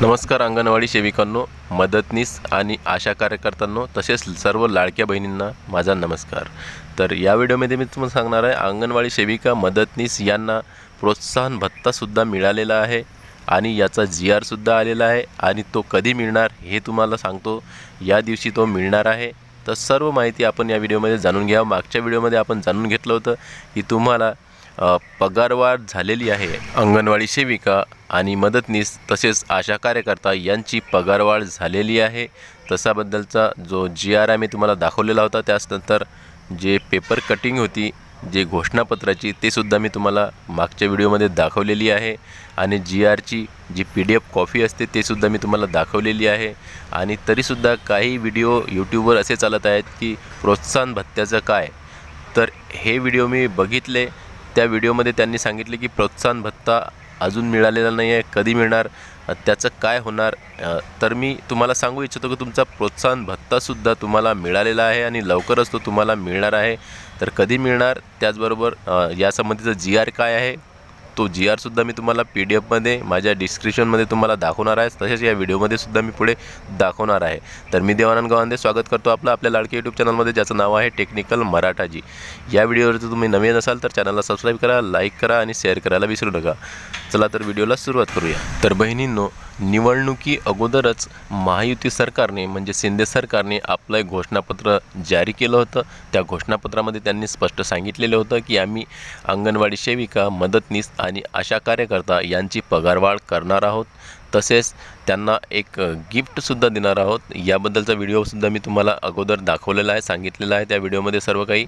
नमस्कार अंगणवाडी सेविकांनो मदतनीस आणि आशा कार्यकर्त्यांनो तसेच सर्व लाडक्या बहिणींना माझा नमस्कार. तर या व्हिडिओमध्ये मी तुम्हाला सांगणार आहे अंगणवाडी सेविका मदतनीस यांना प्रोत्साहन भत्तासुद्धा मिळालेला आहे आणि याचा जी आरसुद्धा आलेला आहे आणि तो कधी मिळणार हे तुम्हाला सांगतो. या दिवशी तो मिळणार आहे. तर सर्व माहिती आपण या व्हिडिओमध्ये जाणून घ्या. मागच्या व्हिडिओमध्ये आपण जाणून घेतलं होतं की तुम्हाला पगारवाढ झालेली आहे. अंगणवाडी सेविका आणि मदतनीस तसेच आशा कार्यकर्ता यांची पगारवाढ झालेली आहे. तसाबद्दलचा जो जी आर आय मी तुम्हाला दाखवलेला होता त्याचनंतर जे पेपर कटिंग होती जे घोषणापत्राची ते सुद्धा मी तुम्हाला मागच्या व्हिडिओमध्ये दाखवलेली आहे. आणि जी आरची जी पी डी एफ कॉफी असते ते सुद्धा मी तुम्हाला दाखवलेली आहे. आणि तरीसुद्धा काही व्हिडिओ यूट्यूबवर असे चालत आहेत की प्रोत्साहन भत्त्याचं काय? तर हे व्हिडिओ मी बघितले. त्या व्हिडिओमध्ये त्यांनी सांगितले की प्रोत्साहन भत्ता अजून मिळालेला नाही आहे कधी मिळणार त्याचं काय होणार? तर मी तुम्हाला सांगू इच्छितो की तुमचा प्रोत्साहन भत्तासुद्धा तुम्हाला मिळालेला आहे आणि लवकरच तो तुम्हाला मिळणार आहे. तर कधी मिळणार? त्याचबरोबर यासंबंधीचं जी आर काय आहे? तो जी आरसुद्धा मी तुम्हाला पी डी एफमध्ये माझ्या डिस्क्रिप्शनमध्ये तुम्हाला दाखवणार आहे. तसेच या व्हिडिओमध्ये सुद्धा मी पुढे दाखवणार आहे. तर मी देवानंद गावांदे स्वागत करतो आपलं आपल्या लाडके यूट्यूब चॅनलमध्ये ज्याचं नाव आहे टेक्निकल मराठाजी या व्हिडिओवर जर तुम्ही नवीन असाल तर चॅनलला सबस्क्राईब करा लाईक करा आणि शेअर करायला विसरू नका. चला तर व्हिडिओला सुरुवात करूया. तर बहिणींनो निवडणुकी अगोदरच महायुती सरकारने म्हणजे शिंदे सरकारने आपलं एक घोषणापत्र जारी केलं होतं. त्या घोषणापत्रामध्ये त्यांनी स्पष्ट सांगितलेलं होतं की आम्ही अंगणवाडी सेविका मदतनीस आणि आशा कार्यकर्ता यांची पगारवाढ करणार आहोत. तसेच त्यांना एक गिफ्टसुद्धा देणार आहोत. याबद्दलचा व्हिडिओसुद्धा मी तुम्हाला अगोदर दाखवलेला आहे सांगितलेला आहे त्या व्हिडिओमध्ये सर्व काही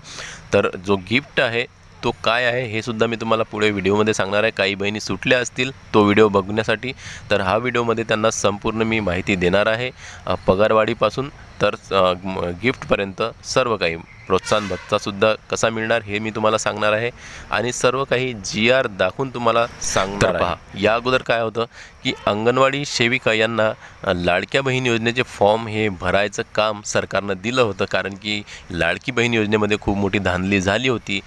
तर जो गिफ्ट आहे तो काय आहे हे सुद्धा मी तुम्हाला पुढे व्हिडिओमध्ये सांगणार आहे. काही बहिणी सुटल्या असतील तो व्हिडिओ बघण्यासाठी. तर हा व्हिडिओमध्ये त्यांना संपूर्ण मी माहिती देणार आहे. पगारवाढीपासून तर गिफ्टपर्यंत सर्व काही प्रोत्साहन भत्तासुद्धा कसा मिळणार हे मी तुम्हाला सांगणार आहे. आणि सर्व काही जी आर दाखवून तुम्हाला सांगणार पहा. या अगोदर काय होतं की अंगणवाडी सेविका यांना लाडक्या बहीण योजनेचे फॉर्म हे भरायचं काम सरकारनं दिलं होतं. कारण की लाडकी बहीण योजनेमध्ये खूप मोठी धांदली झाली होती.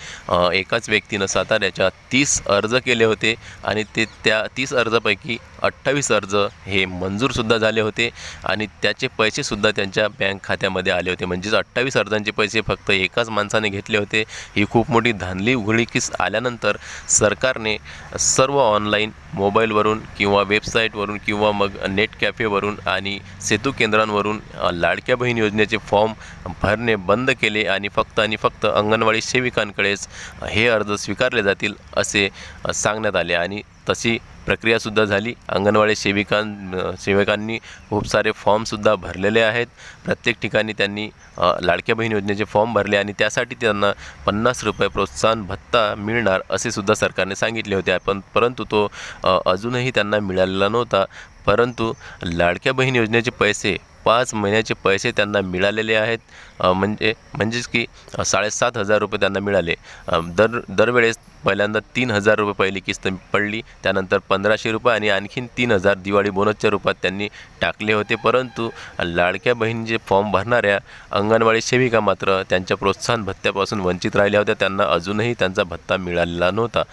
एकाच व्यक्तीनं साताऱ्याच्या तीस अर्ज केले होते आणि ते त्या तीस अर्जापैकी अठ्ठावीस अर्ज हे मंजूरसुद्धा झाले होते. आणि त्याचे पैसेसुद्धा त्यांच्या बँक खात्यामध्ये आले होते. म्हणजेच अठ्ठावीस अर्जांचे पैसे फक्त एकाच माणसाने घेतले होते. ही खूप मोठी धांदली उघडकीस आल्यानंतर सरकारने सर्व ऑनलाईन मोबाईलवरून किंवा वेबसाईटवरून किंवा मग नेट कॅफेवरून आणि सेतू केंद्रांवरून लाडक्या बहीण योजनेचे फॉर्म भरणे बंद केले आणि फक्त आणि फक्त अंगणवाडी सेविकांकडेच हे अर्ज स्वीकारले जातील असे सांगण्यात आले. आणि तशी प्रक्रियासुद्धा झाली. अंगणवाडी सेविकां सेविकांनी सेवकांनी खूप सारे फॉर्मसुद्धा भरलेले आहेत. प्रत्येक ठिकाणी त्यांनी लाडक्या बहीण योजनेचे फॉर्म भरले आणि त्यासाठी त्यांना पन्नास रुपये प्रोत्साहन भत्ता मिळणार असे सुद्धा सरकारने सांगितले होते. पण परंतु तो अजूनही त्यांना मिळालेला नव्हता. परंतु लाडक्या बहीण योजनेचे पैसे पाच महिन्याचे पैसे त्यांना मिळालेले आहेत. म्हणजे म्हणजेच की साडेसात हजार रुपये त्यांना मिळाले. दर दरवेळेस पहिल्यांदा तीन हजार रुपये पहिली किस्त पडली त्यानंतर पंधराशे रुपये आणि आणखीन तीन हजार दिवाळी बोनसच्या रूपात त्यांनी टाकले होते. परंतु लाडक्या बहिणीचे फॉर्म भरणाऱ्या अंगणवाडी सेविका मात्र त्यांच्या प्रोत्साहन भत्त्यापासून वंचित राहिल्या होत्या. त्यांना अजूनही त्यांचा भत्ता मिळालेला नव्हता.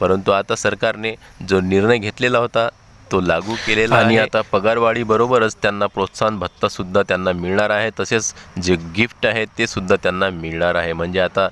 परंतु आता सरकारने जो निर्णय घेतलेला होता तो लागू केलेला आणि आता पगारवाढी बरोबरच त्यांना प्रोत्साहन भत्ता सुद्धा त्यांना मिळणार आहे. तसेच जे गिफ्ट आहे ते सुद्धा त्यांना मिळणार आहे. म्हणजे आता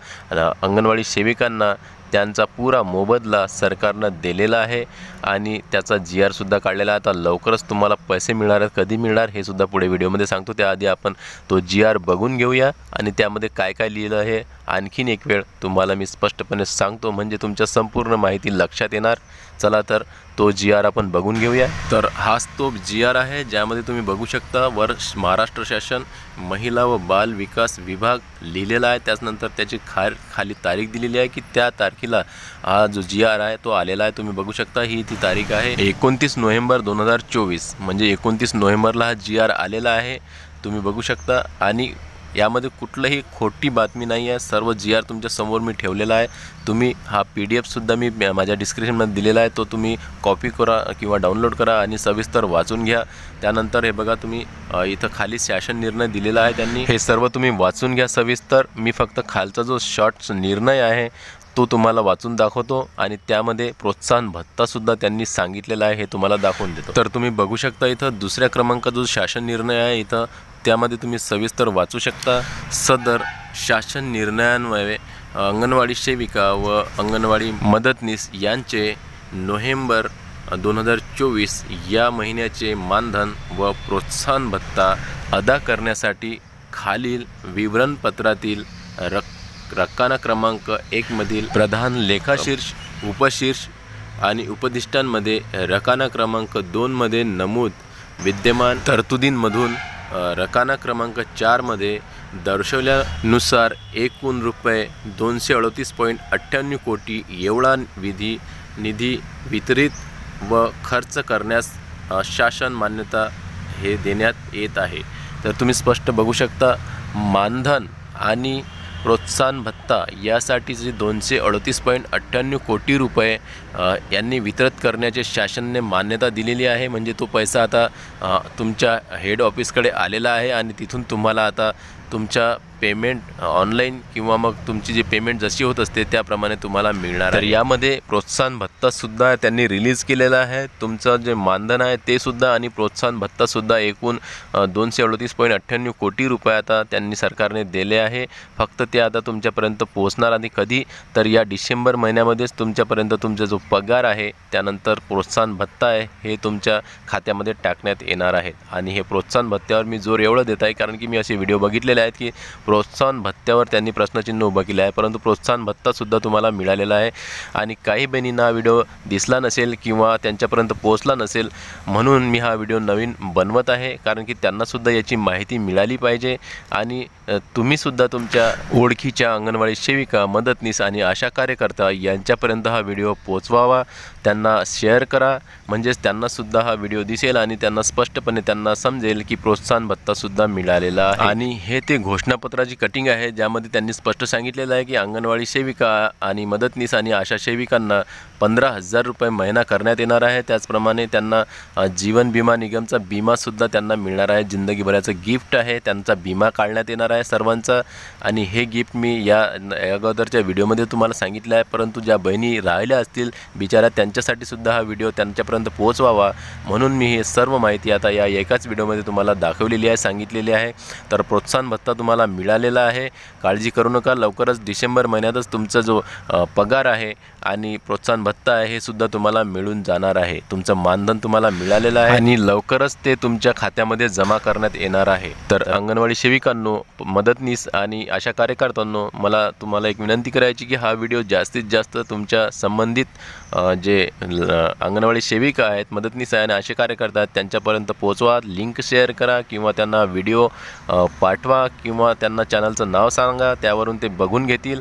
अंगणवाडी सेविकांना त्यांचा पुरा मोबदला सरकारनं दिलेला आहे आणि त्याचा जी आरसुद्धा काढलेला आहे. आता लवकरच तुम्हाला पैसे मिळणार आहेत. कधी मिळणार हे सुद्धा पुढे व्हिडिओमध्ये सांगतो. त्याआधी आपण तो जी आर बघून घेऊया आणि त्यामध्ये काय काय लिहिलं आहे. आणखीन एक वेळ तुम्हाला मी स्पष्टपणे सांगतो. म्हणजे तुमच्या संपूर्ण माहिती लक्षात येणार. चला तर तो जी आर आपण बघून घेऊया. तर हाच तो जी आर आहे. ज्यामध्ये तुम्ही बघू शकता वर महाराष्ट्र शासन महिला व बाल विकास विभाग लिहिलेला आहे. त्याचनंतर त्याची खार खाली तारीख दिलेली आहे की त्या तारखे तारखेला हा जो जी आर आहे तो आलेला आहे. तुम्ही बघू शकता ही ती तारीख आहे. एकोणतीस नोव्हेंबर दोन हजार चोवीस. म्हणजे एकोणतीस नोव्हेंबरला हा जी आर आलेला आहे. तुम्ही बघू शकता. आणि यामध्ये कुठलंही खोटी बातमी नाही आहे. सर्व जी आर तुमच्यासमोर मी ठेवलेला आहे. तुम्ही हा पी डी एफसुद्धा मी माझ्या डिस्क्रिप्शनमध्ये दिलेला आहे. तो तुम्ही कॉपी करा किंवा डाउनलोड करा आणि सविस्तर वाचून घ्या. त्यानंतर हे बघा तुम्ही इथं खाली शासन निर्णय दिलेला आहे त्यांनी. हे सर्व तुम्ही वाचून घ्या सविस्तर. मी फक्त खालचा जो शॉर्ट निर्णय आहे तो तुम्हाला वाचून दाखवतो आणि त्यामध्ये प्रोत्साहन भत्तासुद्धा त्यांनी सांगितलेला आहे. हे तुम्हाला दाखवून देतो. तर तुम्ही बघू शकता इथं दुसऱ्या क्रमांकाचा जो शासन निर्णय आहे इथं त्यामध्ये तुम्ही सविस्तर वाचू शकता. सदर शासन निर्णयान्वये अंगणवाडी सेविका व अंगणवाडी मदतनीस यांचे नोव्हेंबर दोन हजार चोवीस या महिन्याचे मानधन व प्रोत्साहन भत्ता अदा करण्यासाठी खालील विवरणपत्रातील रक रक्काना क्रमांक एकमधील प्रधान लेखाशीर्ष उपशीर्ष आणि उपदिष्टांमध्ये रकाना क्रमांक दोनमध्ये नमूद विद्यमान तरतुदींमधून रकाना क्रमांक चारमध्ये दर्शवल्यानुसार एकूण रुपये दोनशे अडतीस पॉईंट अठ्ठ्याण्णव कोटी एवढा विधी निधी वितरित व खर्च करण्यास शासन मान्यता हे देण्यात येत आहे. तर तुम्ही स्पष्ट बघू शकता मानधन आणि प्रोत्साहन भत्ता यासाठी जे दोनशे अडतीस पॉईंट अठ्ठ्याण्णव कोटी रुपये यांनी वितरित करण्याचे शासनने मान्यता दिलेली आहे. म्हणजे तो पैसा आता तुमच्या हेड ऑफिसकडे आलेला आहे आणि तिथून तुम्हाला आता तुमच्या पेमेंट ऑनलाईन किंवा मग तुमची जी पेमेंट जशी होत असते त्याप्रमाणे तुम्हाला मिळणार तर यामध्ये प्रोत्साहन भत्तासुद्धा त्यांनी रिलीज केलेला आहे. तुमचं जे मानधन आहे ते सुद्धा आणि प्रोत्साहन भत्तासुद्धा एकूण दोनशे अडतीस पॉईंट अठ्ठ्याण्णव कोटी रुपये आता त्यांनी सरकारने दिले आहे. फक्त ते आता तुमच्यापर्यंत पोहोचणार आणि कधी? तर या डिसेंबर महिन्यामध्येच तुमच्यापर्यंत तुमचा जो पगार आहे त्यानंतर प्रोत्साहन भत्ता आहे हे तुमच्या खात्यामध्ये टाकण्यात येणार आहेत. आणि हे प्रोत्साहन भत्त्यावर मी जोर एवढं देत आहे कारण की मी असे व्हिडिओ बघितलेले आहेत की प्रोत्साहन भत्त्यावर त्यांनी प्रश्नचिन्ह उभं केलं आहे. परंतु प्रोत्साहन भत्तासुद्धा तुम्हाला मिळालेला आहे. आणि काही बहिणींना हा व्हिडिओ दिसला नसेल किंवा त्यांच्यापर्यंत पोहोचला नसेल म्हणून मी हा व्हिडिओ नवीन बनवत आहे. कारण की त्यांनासुद्धा याची माहिती मिळाली पाहिजे. आणि तुम्हीसुद्धा तुमच्या ओळखीच्या अंगणवाडी सेविका मदतनीस आणि आशा कार्यकर्ता यांच्यापर्यंत हा व्हिडिओ पोचवावा त्यांना शेअर करा. म्हणजेच त्यांनासुद्धा हा व्हिडिओ दिसेल आणि त्यांना स्पष्टपणे त्यांना समजेल की प्रोत्साहन भत्तासुद्धा मिळालेला आहे. आणि हे ते घोषणापत्र पत्राची कटिंग आहे ज्यामध्ये त्यांनी स्पष्ट सांगितलेलं आहे की अंगणवाडी सेविका आणि मदतनीस आणि आशा सेविकांना पंधरा हजार रुपये महिना करण्यात येणार आहे. त्याचप्रमाणे त्यांना जीवन विमा निगमचा विमासुद्धा त्यांना मिळणार आहे. जिंदगीभराचं गिफ्ट आहे. त्यांचा विमा काढण्यात येणार आहे सर्वांचा. आणि हे गिफ्ट मी या अगोदरच्या व्हिडिओमध्ये तुम्हाला सांगितलं आहे. परंतु ज्या बहिणी राहिल्या असतील बिचाऱ्या त्यांच्यासाठी सुद्धा हा व्हिडिओ त्यांच्यापर्यंत पोहोचवावा. म्हणून मी हे सर्व माहिती आता या एकाच व्हिडिओमध्ये तुम्हाला दाखवलेली आहे सांगितलेली आहे. तर प्रोत्साहन भत्ता तुम्हाला मिळालेला आहे. काळजी करू नका. लवकरच डिसेंबर महिन्यातच तुमचा जो पगार आहे आणि प्रोत्साहन भत्ता आहे हे सुद्धा तुम्हाला मिळून जाणार आहे. तुमचं मानधन तुम्हाला मिळालेलं आहे आणि लवकरच ते तुमच्या खात्यामध्ये जमा करण्यात येणार आहे. तर अंगणवाडी सेविकांनो मदतनीस आणि अशा कार्यकर्त्यांनो मला तुम्हाला एक विनंती करायची की हा व्हिडिओ जास्तीत जास्त तुमच्या संबंधित जे अंगणवाडी सेविका आहेत मदतनीस आहे आणि असे कार्यकर्ते आहेत त्यांच्यापर्यंत पोहोचवा लिंक शेअर करा किंवा त्यांना व्हिडिओ पाठवा किंवा त्यांना चॅनलचं नाव सांगा त्यावरून ते बघून घेतील.